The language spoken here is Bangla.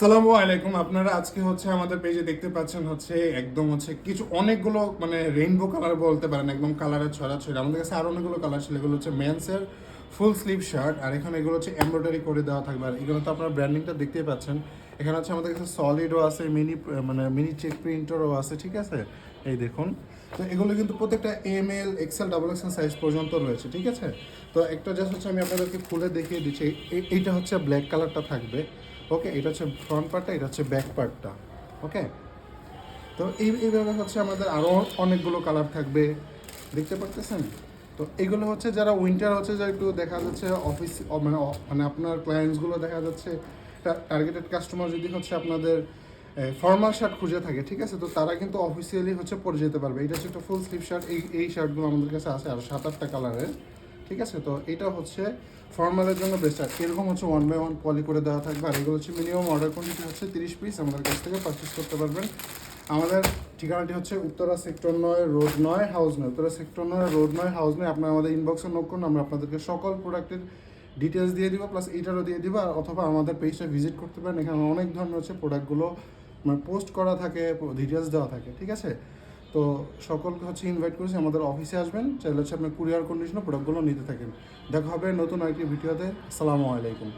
আসসালামু আলাইকুম। আপনারা আজকে হচ্ছে আমাদের পেজে দেখতে পাচ্ছেন হচ্ছে একদম হচ্ছে কিছু অনেকগুলো মানে রেইনবো কালার বলতে পারেন, একদম কালারের ছড়া ছড়া আমাদের কাছে আরও অনেকগুলো কালার ছিল। এগুলো হচ্ছে মেন্সের ফুল স্লিভ শার্ট আর এখানে এগুলো হচ্ছে এমব্রয়ডারি করে দেওয়া থাকবে। আর এগুলো তো আপনারা ব্র্যান্ডিংটা দেখতেই পাচ্ছেন। এখানে হচ্ছে আমাদের কাছে সলিডও আছে মিনি মানে মিনি চেক প্রিন্টারও আছে, ঠিক আছে? এই দেখুন। তো এগুলো কিন্তু প্রত্যেকটা M L XL double XL size পর্যন্ত রয়েছে, ঠিক আছে? তো একটা জাস্ট হচ্ছে আমি আপনাদেরকে খুলে দেখিয়ে দিচ্ছি। এই- এইটা হচ্ছে ব্ল্যাক কালারটা থাকবে। ওকে এটা হচ্ছে ফ্রন্ট পার্টটা এটা হচ্ছে ব্যাক পার্টটা ওকে তো এই এইভাবে হচ্ছে আমাদের আরও অনেকগুলো কালার থাকবে। দেখতে পারতেছেন? তো এগুলো হচ্ছে যারা উইন্টার হচ্ছে যে একটু দেখা যাচ্ছে অফিস মানে মানে আপনার ক্লায়েন্টসগুলো দেখা যাচ্ছে টার্গেটেড কাস্টমার যদি হচ্ছে আপনাদের ফর্মাল শার্ট খুঁজে থাকে, ঠিক আছে? তো তারা কিন্তু অফিসিয়ালি হচ্ছে পরে যেতে পারবে। এটা হচ্ছে একটা ফুল স্লিভ শার্ট এই এই শার্টগুলো আমাদের কাছে আছে, আর সাত, আটটা কালারের ঠিক আছে? তো এটা হচ্ছে ফর্মালের জন্য বেস্ট আর এরকম হচ্ছে ওয়ান বাই ওয়ান পলি করে দেওয়া থাকবে। আর এগুলো হচ্ছে মিনিমাম অর্ডার কোয়ান্টিটি হচ্ছে তিরিশ পিস আমাদের কাছ থেকে পারচেস করতে পারবেন। আমাদের ঠিকানাটি হচ্ছে উত্তরা সেক্টর নয় রোড নয় হাউস নয়। উত্তরা সেক্টর নয় রোড নয় হাউস নয়। আপনারা আমাদের ইনবক্সে নোট করুন, আমরা আপনাদেরকে সকল প্রোডাক্টের ডিটেলস দিয়ে দিব প্লাস এইটারও দিয়ে দিব। আর অথবা আমাদের পেজটা ভিজিট করতে পারেন। এখানে অনেক ধরনের হচ্ছে প্রোডাক্টগুলো মানে পোস্ট করা থাকে ডিটেলস দেওয়া থাকে। ঠিক আছে? তো সকলকে হচ্ছে ইনভাইট করেছি, আমাদের অফিসে আসবেন, চাইলে হচ্ছে আপনার কুরিয়ার কন্ডিশনে প্রোডাক্টগুলো নিতে থাকেন। দেখা হবে নতুন আরেকটি ভিডিওতে আসসালামু আলাইকুম।